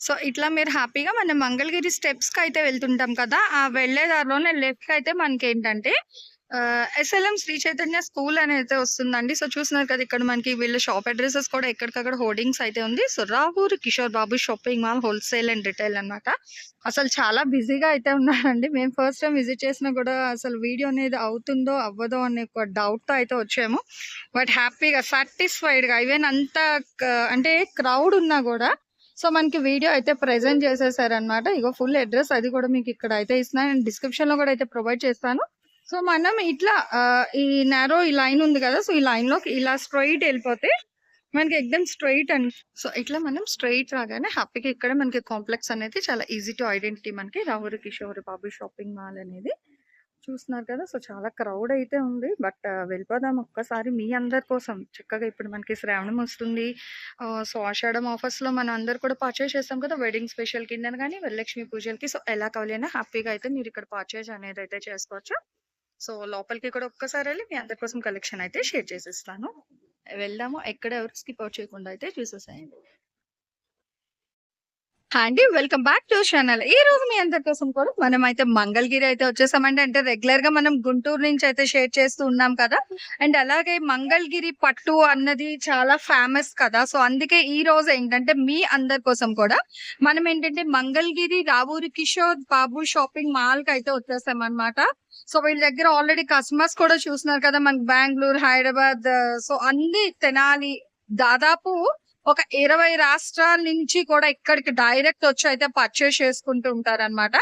So ఇట్లా మీరు హ్యాపీగా మన మంగళగిరి స్టెప్స్కి అయితే వెళ్తుంటాం కదా ఆ వెళ్ళే దారిలోనే లెఫ్ట్ అయితే మనకి ఏంటంటే ఎస్ఎల్ఎం శ్రీ చైతన్య స్కూల్ అని అయితే వస్తుందండి. సో చూసినారు కదా ఇక్కడ మనకి వీళ్ళ షాప్ అడ్రసెస్ కూడా ఎక్కడికక్కడ హోర్డింగ్స్ అయితే ఉంది. So Ravuru Kishore Babu shopping mall wholesale and retail అన్నమాట. అసలు చాలా బిజీగా అయితే ఉన్నారండి. మేము ఫస్ట్ టైం విజిట్ చేసినా కూడా అసలు వీడియో అనేది అవుతుందో అవ్వదో అనే ఒక డౌట్తో అయితే వచ్చాము. బట్ హ్యాపీగా సాటిస్ఫైడ్గా ఈవెన్ అంత అంటే క్రౌడ్ ఉన్నా కూడా సో మనకి వీడియో అయితే ప్రెజెంట్ చేసేసారనమాట ఇగో ఫుల్ అడ్రస్ అది కూడా మీకు ఇక్కడ అయితే ఇస్తున్నాను నేను డిస్క్రిప్షన్లో కూడా అయితే ప్రొవైడ్ చేస్తాను. సో మనం ఇట్లా ఈ నేరో ఈ లైన్ ఉంది కదా సో ఈ లైన్లో ఇలా స్ట్రైట్ వెళ్ళిపోతే మనకి ఎక్దమ్ స్ట్రైట్ అని. సో ఇట్లా మనం స్ట్రైట్ రాగానే హ్యాపీగా ఇక్కడ మనకి కాంప్లెక్స్ అనేది చాలా ఈజీ టు ఐడెంటిటీ మనకి. రాహురి కిషోర్ బాబు షాపింగ్ మాల్ అనేది. చూస్తున్నారు కదా! సో చాలా క్రౌడ్ అయితే ఉంది. బట్ వెళ్ళిపోదాం ఒక్కసారి మీ అందరి కోసం. చక్కగా ఇప్పుడు మనకి శ్రావణం వస్తుంది. సో ఆషాఢం ఆఫర్స్లో మనం అందరు కూడా పర్చేజ్ చేస్తాం కదా! వెడ్డింగ్ స్పెషల్ కింద కానీ వరలక్ష్మి పూజలకి. సో ఎలా కావాలైనా హ్యాపీగా అయితే మీరు ఇక్కడ పర్చేజ్ అనేది అయితే చేసుకోవచ్చు. సో లోపలికి కూడా ఒక్కసారి వెళ్ళి మీ అందరి కోసం కలెక్షన్ అయితే షేర్ చేసేస్తాను. వెళ్దాము. ఎక్కడ ఎవరు స్కిప్ అవుట్ చేయకుండా అయితే చూసేసాయండి. అండి వెల్కమ్ బ్యాక్ టు ఛానల్ ఈ రోజు మీ అందరి కోసం కూడా మనం అయితే మంగళగిరి అయితే వచ్చేసామండి. అంటే రెగ్యులర్గా మనం గుంటూరు నుంచి అయితే షేర్ చేస్తూ ఉన్నాం కదా. అండ్ అలాగే మంగళగిరి పట్టు అన్నది చాలా ఫేమస్ కదా. సో అందుకే ఈ రోజు ఏంటంటే మీ అందరి కోసం కూడా మనం ఏంటంటే మంగళగిరి రావూరి కిషోర్ బాబు షాపింగ్ మాల్కి అయితే వచ్చేసాం అనమాట సో వీళ్ళ దగ్గర ఆల్రెడీ కస్టమర్స్ కూడా చూస్తున్నారు కదా. మనకి బెంగళూరు హైదరాబాద్ సో అన్ని తెనాలి దాదాపు ఒక ఇరవై రాష్ట్రాల నుంచి కూడా ఇక్కడికి డైరెక్ట్ వచ్చి అయితే పర్చేస్ చేసుకుంటూ ఉంటారు అనమాట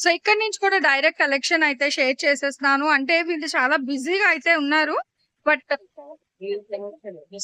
సో ఇక్కడ నుంచి కూడా డైరెక్ట్ కలెక్షన్ అయితే షేర్ చేసేస్తున్నాను. అంటే వీళ్ళు చాలా బిజీగా అయితే ఉన్నారు. బట్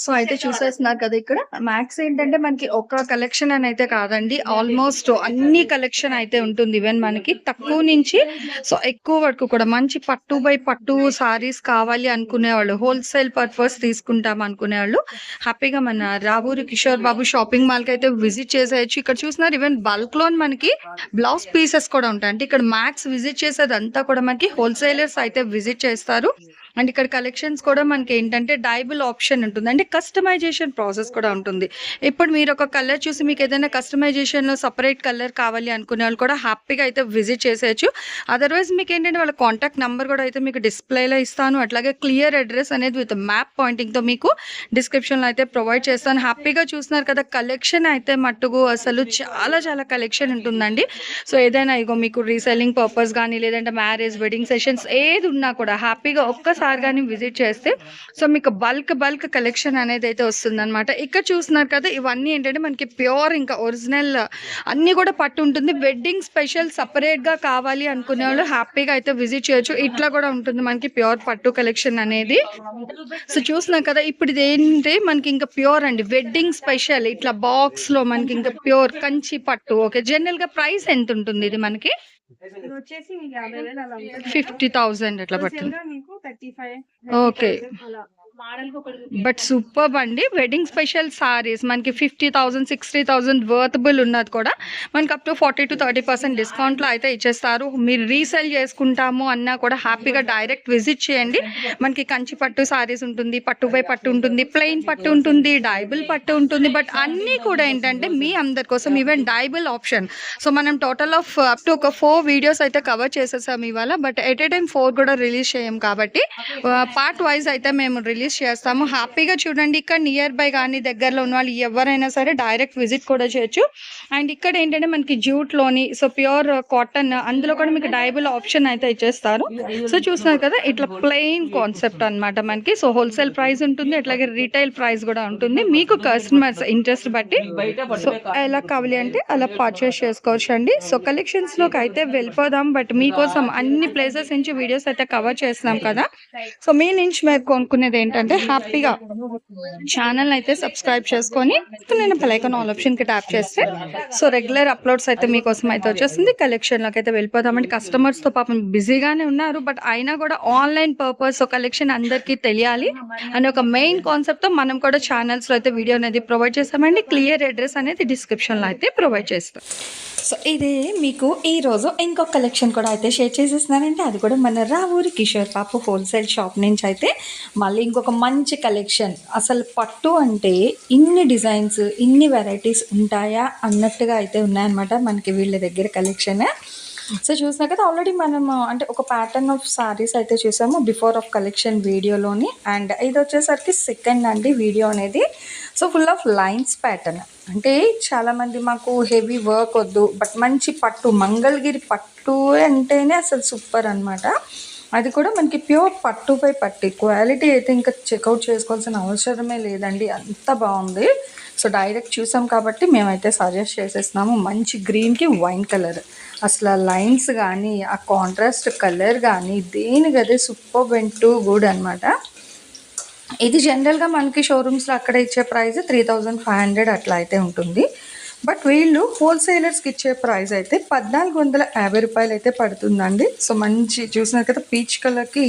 సో అయితే చూసేస్తున్నారు కదా ఇక్కడ. మ్యాక్స్ ఏంటంటే మనకి ఒక కలెక్షన్ అని అయితే కాదండి ఆల్మోస్ట్ అన్ని కలెక్షన్ అయితే ఉంటుంది. ఈవెన్ మనకి తక్కువ నుంచి సో ఎక్కువ వరకు కూడా మంచి పట్టు బై పట్టు సారీస్ కావాలి అనుకునే వాళ్ళు హోల్సేల్ పర్పస్ తీసుకుంటాం అనుకునే వాళ్ళు హ్యాపీగా మన రావూరి కిషోర్ బాబు షాపింగ్ మాల్కి అయితే విజిట్ చేసేయచ్చు. ఇక్కడ చూస్తున్నారు ఈవెన్ బల్క్ లోన్ మనకి బ్లౌజ్ పీసెస్ కూడా ఉంటాయి. అంటే ఇక్కడ మ్యాక్స్ విజిట్ చేసేదంతా కూడా మనకి హోల్సేలర్స్ అయితే విజిట్ చేస్తారు. అండ్ ఇక్కడ కలెక్షన్స్ కూడా మనకి ఏంటంటే డైబుల్ ఆప్షన్ ఉంటుంది. అంటే కస్టమైజేషన్ ప్రాసెస్ కూడా ఉంటుంది. ఇప్పుడు మీరు ఒక కలర్ చూసి మీకు ఏదైనా కస్టమైజేషన్లో సపరేట్ కలర్ కావాలి అనుకునే వాళ్ళు కూడా హ్యాపీగా అయితే విజిట్ చేసేయచ్చు. అదర్వైజ్ మీకు ఏంటంటే వాళ్ళ కాంటాక్ట్ నెంబర్ కూడా అయితే మీకు డిస్ప్లేలో ఇస్తాను. అట్లాగే క్లియర్ అడ్రస్ అనేది విత్ మ్యాప్ పాయింటింగ్తో మీకు డిస్క్రిప్షన్లో అయితే ప్రొవైడ్ చేస్తాను. హ్యాపీగా చూస్తున్నారు కదా కలెక్షన్ అయితే మట్టుకు అసలు చాలా చాలా కలెక్షన్ ఉంటుందండి. సో ఏదైనా ఇగో మీకు రీసెల్లింగ్ పర్పస్ కానీ లేదంటే మ్యారేజ్ వెడ్డింగ్ సెషన్స్ ఏది ఉన్నా కూడా హ్యాపీగా ఒక్కసారి కానీ విజిట్ చేస్తే సో మీకు బల్క్ బల్క్ కలెక్షన్ అనేది అయితే వస్తుంది అనమాట ఇక్కడ చూస్తున్నారు కదా ఇవన్నీ ఏంటంటే మనకి ప్యూర్ ఇంకా ఒరిజినల్ అన్ని కూడా పట్టు ఉంటుంది. వెడ్డింగ్ స్పెషల్ సపరేట్గా కావాలి అనుకునే వాళ్ళు హ్యాపీగా అయితే విజిట్ చేయొచ్చు. ఇట్లా కూడా ఉంటుంది మనకి ప్యూర్ పట్టు కలెక్షన్ అనేది. సో చూస్తున్నాం కదా ఇప్పుడు ఇది మనకి ఇంకా ప్యూర్ అండి. వెడ్డింగ్ స్పెషల్ ఇట్లా బాక్స్లో మనకి ఇంకా ప్యూర్ కంచి పట్టు. ఓకే జనరల్గా ప్రైస్ ఎంత ఉంటుంది ఇది మనకి? ఫిఫ్టీ థౌసండ్ అట్లా పడుతుంది Wholesale గా మీకు థర్టీ బట్ సూపర్ అండి. వెడ్డింగ్ స్పెషల్ సారీస్ మనకి fifty thousand sixty thousand worthable ఉన్నది కూడా. మనకి up to forty to thirty percent డిస్కౌంట్లో అయితే ఇచ్చేస్తారు. మీరు రీసేల్ చేసుకుంటాము అన్నా కూడా హ్యాపీగా డైరెక్ట్ విజిట్ చేయండి. మనకి కంచి పట్టు సారీస్ ఉంటుంది పట్టుపై పట్టు ఉంటుంది ప్లెయిన్ పట్టు ఉంటుంది డైబుల్ పట్టు ఉంటుంది. బట్ అన్నీ కూడా ఏంటంటే మీ అందరి కోసం ఈవెన్ డైబుల్ ఆప్షన్ సో మనం టోటల్ ఆఫ్ అప్ టు ఒక ఫోర్ వీడియోస్ అయితే కవర్ చేసేసాం ఇవాళ. But at a time four కూడా రిలీజ్ చేయం కాబట్టి uh, పార్ట్ వైజ్ అయితే మేము రిలీజ్ సజెస్ట్ చేస్తాము హ్యాపీగా చూడండి. ఇక్కడ నియర్ బై కానీ దగ్గరలో ఉన్న వాళ్ళు ఎవరైనా సరే డైరెక్ట్ విజిట్ కూడా చేయొచ్చు. అండ్ ఇక్కడ ఏంటంటే మనకి జ్యూట్లోని లోని సో ప్యూర్ కాటన్ అందులో కూడా మీకు డైబుల్ ఆప్షన్ అయితే ఇచ్చేస్తారు. సో చూస్తున్నారు కదా ఇట్లా ప్లెయిన్ కాన్సెప్ట్ అన్నమాట మనకి. సో హోల్సేల్ ప్రైస్ ఉంటుంది అట్లాగే రీటైల్ ప్రైస్ కూడా ఉంటుంది. మీకు కస్టమర్స్ ఇంట్రెస్ట్ బట్టి సో ఎలా కావాలి అంటే అలా పర్చేస్ చేసుకోవచ్చు అండి సో కలెక్షన్స్లోకి అయితే వెళ్ళిపోదాం. బట్ మీకోసం అన్ని ప్లేసెస్ నుంచి వీడియోస్ అయితే కవర్ చేస్తున్నాం కదా. సో మీ నుంచి మీరు కొనుక్కునేది ఏంటంటే హ్యాపీగా ఛానల్ అయితే సబ్స్క్రైబ్ చేసుకొని నేను పలైకన్ ఆల్ ఆప్షన్కి ట్యాప్ చేస్తే సో రెగ్యులర్ అప్లోడ్స్ అయితే మీకోసం అయితే వచ్చేస్తుంది. కలెక్షన్లోకి అయితే వెళ్ళిపోతామండి కస్టమర్స్తో పాపం బిజీగానే ఉన్నారు బట్ అయినా కూడా ఆన్లైన్ పర్పస్ కలెక్షన్ అందరికీ తెలియాలి అని ఒక మెయిన్ కాన్సెప్ట్తో మనం కూడా ఛానల్స్లో అయితే వీడియో అనేది ప్రొవైడ్ చేస్తామండి. క్లియర్ అడ్రస్ అనేది డిస్క్రిప్షన్లో అయితే ప్రొవైడ్ చేస్తాం. సో ఇదే మీకు ఈ రోజు ఇంకొక కలెక్షన్ కూడా అయితే షేర్ చేసేస్తున్నానంటే అది కూడా మన రావూరి కిషోర్ పాపు హోల్సేల్ షాప్ నుంచి అయితే మళ్ళీ ఇంకొక ఒక మంచి కలెక్షన్ అసలు పట్టు అంటే ఇన్ని డిజైన్స్ ఇన్ని వెరైటీస్ ఉంటాయా అన్నట్టుగా అయితే ఉన్నాయన్నమాట మనకి వీళ్ళ దగ్గర కలెక్షన్ సో చూసినా కదా ఆల్రెడీ మనము అంటే ఒక ప్యాటర్న్ ఆఫ్ సారీస్ అయితే చూసాము బిఫోర్ ఆఫ్ కలెక్షన్ వీడియోలోని అండ్ ఇది వచ్చేసరికి సెకండ్ అండి వీడియో అనేది. So full of lines pattern అంటే చాలామంది మాకు హెవీ వర్క్ వద్దు బట్ మంచి పట్టు మంగళగిరి పట్టు అంటేనే అసలు సూపర్ అనమాట అది కూడా మనకి ప్యూర్ పట్టుపై పట్టి. క్వాలిటీ అయితే ఇంకా చెక్అవుట్ చేసుకోవాల్సిన అవసరమే లేదండి. అంత బాగుంది. సో డైరెక్ట్ చూసాం కాబట్టి మేమైతే సజెస్ట్ చేసేస్తున్నాము. మంచి గ్రీన్కి వైన్ కలర్. అసలు ఆ లైన్స్ కానీ ఆ కాంట్రాస్ట్ కలర్ కానీ దేనికి అదే సూపర్ వెంటూ గుడ్ అనమాట ఇది జనరల్గా మనకి షోరూమ్స్లో అక్కడ ఇచ్చే price three thousand five hundred అట్లా అయితే ఉంటుంది. బట్ వీళ్ళు హోల్సేలర్స్కి ఇచ్చే ప్రైస్ అయితే పద్నాలుగు వందల యాభై రూపాయలు అయితే పడుతుందండి. సో మంచి చూసినారు కదా పీచ్ కలర్కి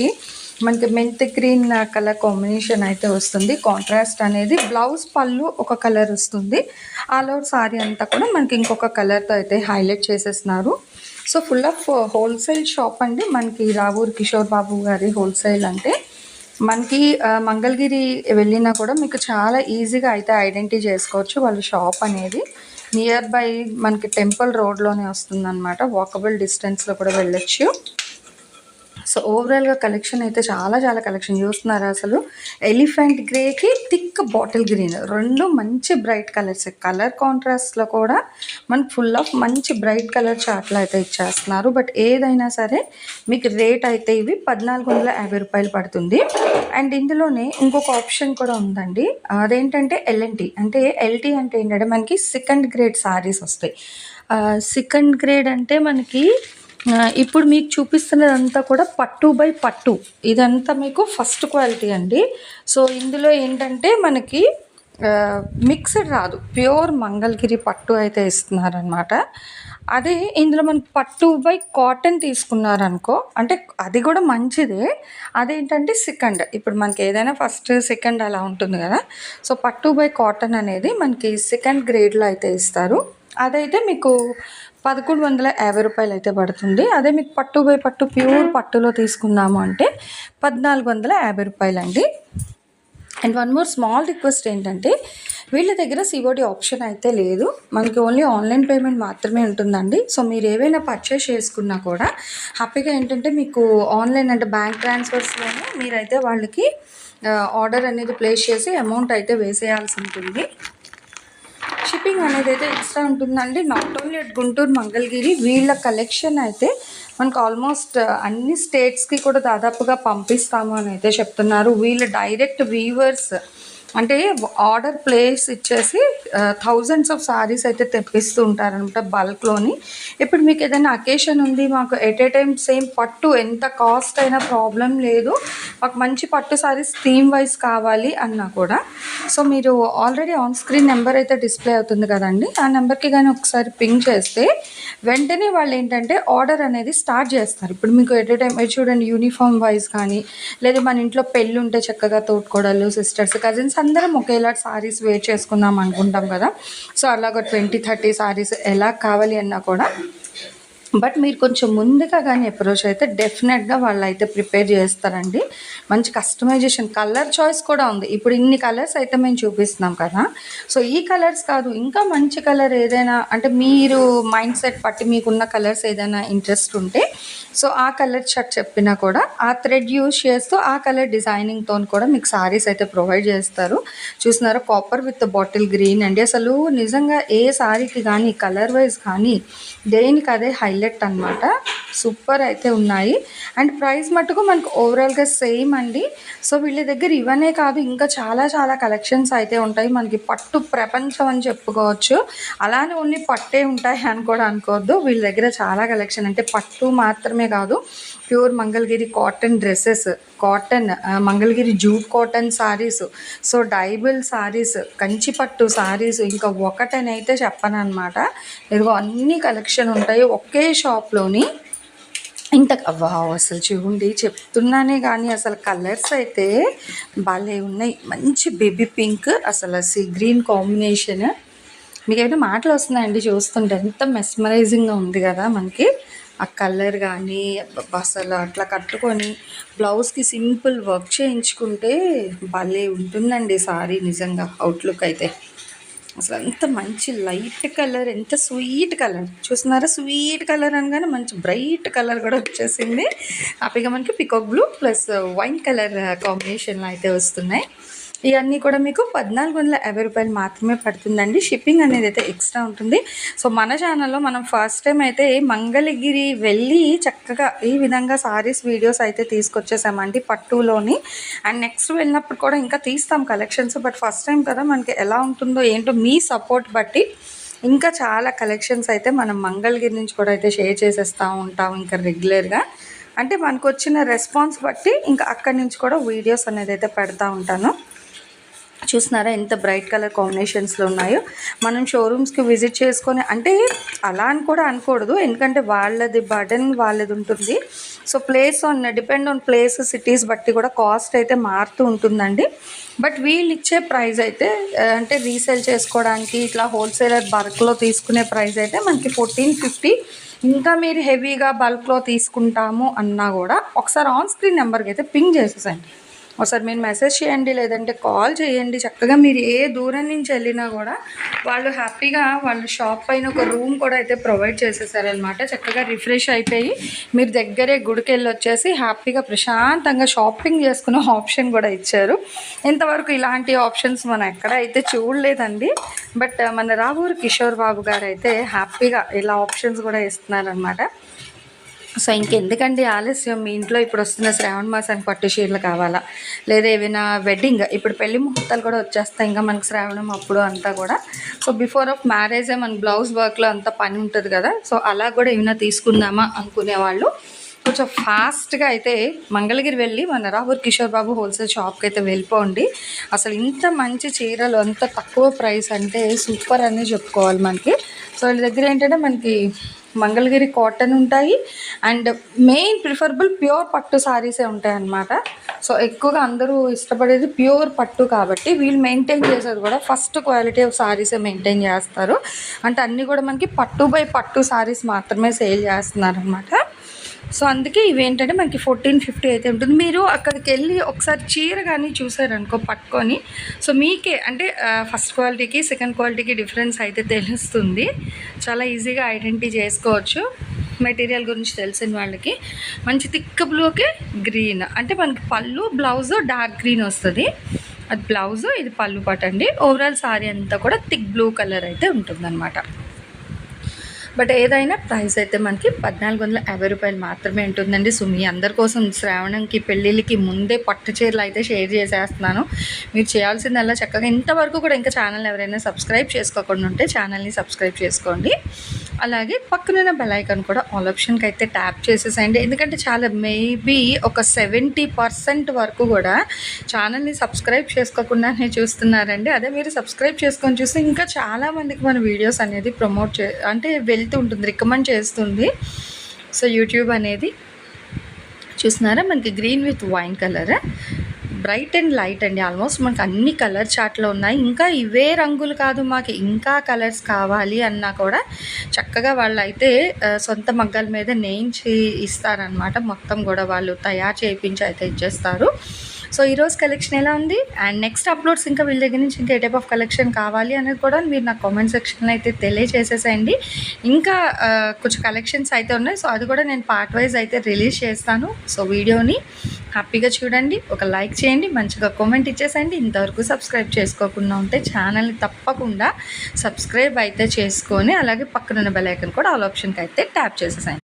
మనకి మెంత్ గ్రీన్ కలర్ కాంబినేషన్ అయితే వస్తుంది. కాంట్రాస్ట్ అనేది బ్లౌజ్ పళ్ళు ఒక కలర్ వస్తుంది. ఆల్ ఓవర్ సారీ అంతా కూడా మనకి ఇంకొక కలర్తో అయితే హైలైట్ చేసేస్తున్నారు. So full of wholesale shop అండి. మనకి రావూర్ కిషోర్ బాబు గారి హోల్సేల్ అంటే మనకి మంగళగిరి వెళ్ళినా కూడా మీకు చాలా ఈజీగా అయితే ఐడెంటిటీ చేసుకోవచ్చు వాళ్ళ షాప్ అనేది. నియర్ బై మనకి టెంపుల్ రోడ్లోనే వస్తుందన్నమాట. వాకబుల్ డిస్టెన్స్లో కూడా వెళ్ళొచ్చు. సో ఓవరాల్గా కలెక్షన్ అయితే చాలా చాలా కలెక్షన్ చూస్తున్నారు అసలు? ఎలిఫెంట్ గ్రేకి థిక్ బాటిల్ గ్రీన్ రెండు మంచి బ్రైట్ కలర్స్ కలర్ కాంట్రాస్ట్లో కూడా మనకు ఫుల్ ఆఫ్ మంచి బ్రైట్ కలర్ చార్ట్లు అయితే ఇచ్చేస్తున్నారు. బట్ ఏదైనా సరే మీకు రేట్ అయితే ఇవి పద్నాలుగు వందల యాభై రూపాయలు పడుతుంది. అండ్ ఇందులోనే ఇంకొక ఆప్షన్ కూడా ఉందండి. అదేంటంటే ఎల్ఎన్టీ అంటే ఎల్టీ అంటే ఏంటంటే మనకి సెకండ్ గ్రేడ్ సారీస్ వస్తాయి. సెకండ్ గ్రేడ్ అంటే మనకి ఇప్పుడు మీకు చూపిస్తున్నదంతా కూడా పట్టు బై పట్టు. ఇదంతా మీకు ఫస్ట్ క్వాలిటీ అండి. సో ఇందులో ఏంటంటే మనకి మిక్స్డ్ రాదు. ప్యూర్ మంగళగిరి పట్టు అయితే ఇస్తున్నారనమాట అదే ఇందులో మనం పట్టు బై కాటన్ తీసుకున్నారనుకో అంటే అది కూడా మంచిదే. అదేంటంటే సెకండ్. ఇప్పుడు మనకి ఏదైనా ఫస్ట్ సెకండ్ అలా ఉంటుంది కదా. సో పట్టు బై కాటన్ అనేది మనకి సెకండ్ గ్రేడ్లో అయితే ఇస్తారు. అదైతే మీకు పదకొండు వందల యాభై రూపాయలు అయితే పడుతుంది. అదే మీకు పట్టు బై పట్టు ప్యూర్ పట్టులో తీసుకున్నాము అంటే పద్నాలుగు వందల యాభై రూపాయలు అండి and one more small request ఏంటంటే వీళ్ళ దగ్గర సిఓడి ఆప్షన్ అయితే లేదు. మనకి ఓన్లీ ఆన్లైన్ పేమెంట్ మాత్రమే ఉంటుందండి. సో మీరు ఏవైనా పర్చేస్ చేసుకున్నా కూడా హ్యాపీగా ఏంటంటే మీకు ఆన్లైన్ అంటే బ్యాంక్ ట్రాన్స్ఫర్స్లోనే మీరైతే వాళ్ళకి ఆర్డర్ అనేది ప్లేస్ చేసి అమౌంట్ అయితే వేసేయాల్సి ఉంటుంది. షాపింగ్ అనేది అయితే ఎక్స్ట్రా ఉంటుందండి. Not only at Guntur Mangalagiri వీళ్ళ కలెక్షన్ అయితే మనకు ఆల్మోస్ట్ అన్ని స్టేట్స్కి కూడా దాదాపుగా పంపిస్తాము అని అయితే చెప్తున్నారు. వీళ్ళు డైరెక్ట్ వీవర్స్ అంటే ఆర్డర్ ప్లేస్ ఇచ్చేసి థౌజండ్స్ ఆఫ్ సారీస్ అయితే తెప్పిస్తూ ఉంటారనమాట బల్క్లోని. ఇప్పుడు మీకు ఏదైనా అకేషన్ ఉంది మాకు ఎట్ ఏ టైం సేమ్ పట్టు ఎంత కాస్ట్ అయినా ప్రాబ్లం లేదు. మాకు మంచి పట్టు సారీస్ థీమ్ వైజ్ కావాలి అన్నా కూడా. సో మీరు ఆల్రెడీ ఆన్ స్క్రీన్ నెంబర్ అయితే డిస్ప్లే అవుతుంది కదండి. ఆ నెంబర్కి కానీ ఒకసారి పింక్ చేస్తే వెంటనే వాళ్ళు ఏంటంటే ఆర్డర్ అనేది స్టార్ట్ చేస్తారు. ఇప్పుడు మీకు ఎట్ ఏ టైం చూడండి యూనిఫామ్ వైజ్ కానీ లేదా మన ఇంట్లో పెళ్ళి ఉంటే చక్కగా తోడుకోడలు సిస్టర్స్ కజిన్స్ అందరం ఒకేలా సారీస్ వేర్ చేసుకుందాం అనుకుంటాం కదా. సో అలాగ ట్వంటీ థర్టీ సారీస్ ఎలా కావాలి అన్నా కూడా బట్ మీరు కొంచెం ముందుగా కానీ అప్రోచ్ అయితే డెఫినెట్గా వాళ్ళు అయితే ప్రిపేర్ చేస్తారండి. మంచి కస్టమైజేషన్ కలర్ చాయిస్ కూడా ఉంది. ఇప్పుడు ఇన్ని కలర్స్ అయితే మేము చూపిస్తున్నాం కదా. సో ఈ కలర్స్ కాదు ఇంకా మంచి కలర్ ఏదైనా అంటే మీరు మైండ్ సెట్ పట్టి మీకున్న కలర్స్ ఏదైనా ఇంట్రెస్ట్ ఉంటే సో ఆ కలర్ షర్ట్ చెప్పినా కూడా ఆ థ్రెడ్ యూజ్ చేస్తూ ఆ కలర్ డిజైనింగ్తో కూడా మీకు సారీస్ అయితే ప్రొవైడ్ చేస్తారు. చూసినారా కాపర్ విత్ బాటిల్ గ్రీన్ అండి. అసలు నిజంగా ఏ సారీకి కానీ కలర్ వైజ్ కానీ దేనికి అదే హైలైట్ అనమాట సూపర్ అయితే ఉన్నాయి. అండ్ ప్రైస్ మటుకు మనకు ఓవరాల్గా సేమ్ అండి. సో వీళ్ళ దగ్గర ఇవనే కాదు ఇంకా చాలా చాలా కలెక్షన్స్ అయితే ఉంటాయి. మనకి పట్టు ప్రపంచం అని చెప్పుకోవచ్చు. అలానే ఓన్లీ పట్టే ఉంటాయి అని కూడా అనుకోవద్దు. వీళ్ళ దగ్గర చాలా కలెక్షన్ అంటే పట్టు మాత్రమే కాదు. Pure Mangalagiri cotton dresses cotton Mangalagiri jute cotton sarees so డైబుల్ saris కంచిపట్టు సారీస్ ఇంకా ఒకటనైతే చెప్పను అనమాట ఇదిగో అన్ని కలెక్షన్ ఉంటాయి ఒకే షాప్లోని ఇంత వావ్ అసలు చూడండి చెప్తున్నానే కానీ అసలు కలర్స్ అయితే భలే ఉన్నాయి. మంచి బేబీ పింక్ అసలు సీ గ్రీన్ కాంబినేషన్ మీకు ఏమైనా మాటలు వస్తున్నాయండి చూస్తుంటే? ఎంత మెస్మరైజింగ్గా ఉంది కదా మనకి. ఆ కలర్ కానీ అసలు అట్లా కట్టుకొని బ్లౌజ్కి సింపుల్ వర్క్ చేయించుకుంటే భలే ఉంటుందండి సారీ నిజంగా అవుట్లుక్ అయితే. అసలు అంత మంచి లైట్ కలర్ ఎంత స్వీట్ కలర్. చూస్తున్నారా? స్వీట్ కలర్ అనగానే మంచి బ్రైట్ కలర్ కూడా వచ్చేసింది. హ్యాపీగా మనకి peacock blue plus wine colour కాంబినేషన్లో అయితే వస్తున్నాయి. ఇవన్నీ కూడా మీకు పద్నాలుగు వందల యాభై రూపాయలు మాత్రమే పడుతుందండి. షిప్పింగ్ అనేది అయితే ఎక్స్ట్రా ఉంటుంది. సో మన ఛానల్లో మనం ఫస్ట్ టైం అయితే మంగళగిరి వెళ్ళి చక్కగా ఈ విధంగా సారీస్ వీడియోస్ అయితే తీసుకొచ్చేసామండి పట్టులోని. అండ్ నెక్స్ట్ వెళ్ళినప్పుడు కూడా ఇంకా తీస్తాం కలెక్షన్స్ బట్ ఫస్ట్ టైం కదా మనకి ఎలా ఉంటుందో ఏంటో మీ సపోర్ట్ బట్టి ఇంకా చాలా కలెక్షన్స్ అయితే మనం మంగళగిరి నుంచి కూడా అయితే షేర్ చేసేస్తూ ఉంటాం ఇంకా రెగ్యులర్గా అంటే మనకు వచ్చిన రెస్పాన్స్ బట్టి ఇంకా అక్కడి నుంచి కూడా వీడియోస్ అనేది అయితే పెడతా ఉంటాను. చూస్తున్నారా? ఎంత బ్రైట్ కలర్ కాంబినేషన్స్లో ఉన్నాయో. మనం షోరూమ్స్కి విజిట్ చేసుకొని అంటే అలా అని కూడా అనకూడదు. ఎందుకంటే వాళ్ళది బటన్ వాళ్ళది ఉంటుంది. So place on depend on place cities బట్టి కూడా కాస్ట్ అయితే మారుతూ ఉంటుందండి. బట్ వీళ్ళు ఇచ్చే ప్రైస్ అయితే అంటే రీసేల్ చేసుకోవడానికి ఇట్లా హోల్సేలర్ బల్క్లో తీసుకునే ప్రైస్ అయితే మనకి ఫోర్టీన్ ఫిఫ్టీ ఇంకా మీరు హెవీగా బల్క్లో తీసుకుంటాము అన్నా కూడా ఒకసారి ఆన్ స్క్రీన్ నెంబర్కి అయితే పింగ్ చేసేసండి. ఒకసారి మీరు మెసేజ్ చేయండి లేదంటే కాల్ చేయండి. చక్కగా మీరు ఏ దూరం నుంచి వెళ్ళినా కూడా వాళ్ళు హ్యాపీగా వాళ్ళ షాప్ పైన ఒక రూమ్ కూడా అయితే ప్రొవైడ్ చేసేసారనమాట చక్కగా రిఫ్రెష్ అయిపోయి మీరు దగ్గరే గుడికి వెళ్ళి వచ్చేసి హ్యాపీగా ప్రశాంతంగా షాపింగ్ చేసుకునే ఆప్షన్ కూడా ఇచ్చారు. ఇంతవరకు ఇలాంటి ఆప్షన్స్ మనం ఎక్కడ అయితే చూడలేదండి. బట్ మన రావూరు కిషోర్ బాబు గారు అయితే హ్యాపీగా ఇలా ఆప్షన్స్ కూడా ఇస్తున్నారనమాట సో ఇంకెందుకండి ఆలస్యం? మీ ఇంట్లో ఇప్పుడు వస్తున్న శ్రావణ మాసానికి పట్టు చీరలు కావాలా? లేదా ఏమైనా వెడ్డింగ్ ఇప్పుడు పెళ్ళి ముహూర్తాలు కూడా వచ్చేస్తాయి ఇంకా మనకి శ్రావణం అప్పుడు అంతా కూడా. సో బిఫోర్ ఆఫ్ మ్యారేజే మన బ్లౌజ్ వర్క్లో అంత పని ఉంటుంది కదా? సో అలా కూడా ఏమైనా తీసుకుందామా అనుకునే వాళ్ళు కొంచెం ఫాస్ట్గా అయితే మంగళగిరి వెళ్ళి మన రాహుల్ కిషోర్ బాబు హోల్సేల్ షాప్కి అయితే వెళ్ళిపోండి. అసలు ఇంత మంచి చీరలు అంత తక్కువ ప్రైస్ అంటే సూపర్ అని చెప్పుకోవాలి మనకి. సో వీళ్ళ దగ్గర ఏంటంటే మనకి మంగళగిరి కాటన్ ఉంటాయి అండ్ మెయిన్ ప్రిఫరబుల్ ప్యూర్ పట్టు శారీసే ఉంటాయి అన్నమాట సో ఎక్కువగా అందరూ ఇష్టపడేది ప్యూర్ పట్టు కాబట్టి వీళ్ళు మెయింటైన్ చేసేది కూడా ఫస్ట్ క్వాలిటీ ఆఫ్ సారీసే మెయింటైన్ చేస్తారు. అంటే అన్నీ కూడా మనకి పట్టు బై పట్టు శారీస్ మాత్రమే సేల్ చేస్తున్నారు అనమాట సో అందుకే ఇవేంటంటే మనకి ఫోర్టీన్ ఫిఫ్టీ అయితే ఉంటుంది. మీరు అక్కడికి వెళ్ళి ఒకసారి చీర కానీ చూసారనుకో పట్టుకొని సో మీకే అంటే ఫస్ట్ క్వాలిటీకి సెకండ్ క్వాలిటీకి డిఫరెన్స్ అయితే తెలుస్తుంది. చాలా ఈజీగా ఐడెంటిటీ చేసుకోవచ్చు. మెటీరియల్ గురించి తెలిసిన వాళ్ళకి. మంచి థిక్ బ్లూకి గ్రీన్ అంటే మనకి పళ్ళు బ్లౌజ్ డార్క్ గ్రీన్ వస్తుంది. అది బ్లౌజ్ ఇది పళ్ళు పట్టండి ఓవరాల్ సారీ అంతా కూడా థిక్ బ్లూ కలర్ అయితే ఉంటుందన్నమాట. బట్ ఏదైనా ప్రైస్ అయితే మనకి పద్నాలుగు వందల యాభై రూపాయలు మాత్రమే ఉంటుందండి. సో మీ అందరి కోసం శ్రావణంకి పెళ్ళిళ్ళకి ముందే పట్టు చీరలు అయితే షేర్ చేసేస్తున్నాను. మీరు చేయాల్సిందల్లా చక్కగా ఇంతవరకు కూడా ఇంకా ఛానల్ ఎవరైనా సబ్స్క్రైబ్ చేసుకోకుండా ఉంటే ఛానల్ని సబ్స్క్రైబ్ చేసుకోండి. అలాగే పక్కనున్న బెలైకన్ కూడా ఆల్ ఆప్షన్కి అయితే ట్యాప్ చేసేసేయండి. ఎందుకంటే చాలా మేబీ ఒక సెవెంటీ పర్సెంట్ వరకు కూడా ఛానల్ని సబ్స్క్రైబ్ చేసుకోకుండానే చూస్తున్నారండి. అదే మీరు సబ్స్క్రైబ్ చేసుకొని చూస్తే ఇంకా చాలామందికి మన వీడియోస్ అనేది ప్రమోట్ చే అంటే వెళ్తూ ఉంటుంది రికమెండ్ చేస్తుంది. సో యూట్యూబ్ అనేది చూస్తున్నారా? మనకి green with wine colour bright and light అండి. ఆల్మోస్ట్ మనకు అన్ని కలర్ చాట్లో ఉన్నాయి. ఇంకా ఇవే రంగులు కాదు మాకు. ఇంకా కలర్స్ కావాలి అన్నా కూడా చక్కగా వాళ్ళు అయితే సొంత మగ్గల మీద నేయించి ఇస్తారనమాట మొత్తం కూడా వాళ్ళు తయారు చేయించి అయితే ఇచ్చేస్తారు. సో ఈరోజు కలెక్షన్ ఎలా ఉంది? అండ్ నెక్స్ట్ అప్లోడ్స్ ఇంకా వీళ్ళ దగ్గర నుంచి ఇంకా ఏ టైప్ ఆఫ్ కలెక్షన్ కావాలి అనేది కూడా మీరు నా కామెంట్ సెక్షన్లో అయితే తెలియజేసేసేయండి ఇంకా కొంచెం కలెక్షన్స్ అయితే ఉన్నాయి. సో అది కూడా నేను పార్ట్ వైజ్ అయితే రిలీజ్ చేస్తాను. సో వీడియోని హ్యాపీగా చూడండి. ఒక లైక్ చేయండి. మంచిగా కామెంట్ ఇచ్చేసేయండి. ఇంతవరకు సబ్స్క్రైబ్ చేసుకోకుండా ఉంటే ఛానల్ని తప్పకుండా సబ్స్క్రైబ్ అయితే చేసుకొని అలాగే పక్కనున్న బెల్ ఐకన్ కూడా ఆల్ ఆప్షన్కి అయితే ట్యాప్ చేసేసాను